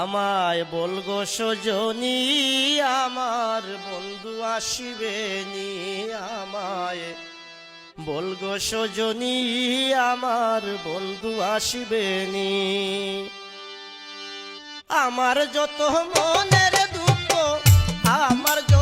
আমায় বলগো সজনি, আমার বন্ধু আসিবেনি আমায়। বলগো সজনি, আমার বন্ধু আসিবেনি আমার যত মনের দুঃখ, আমার যত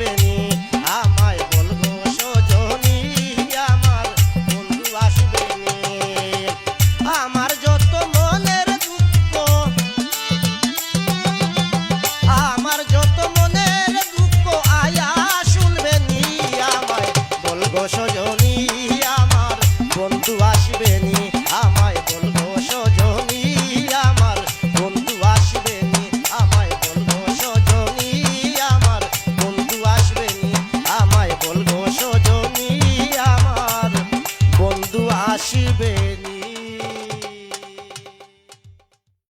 venir.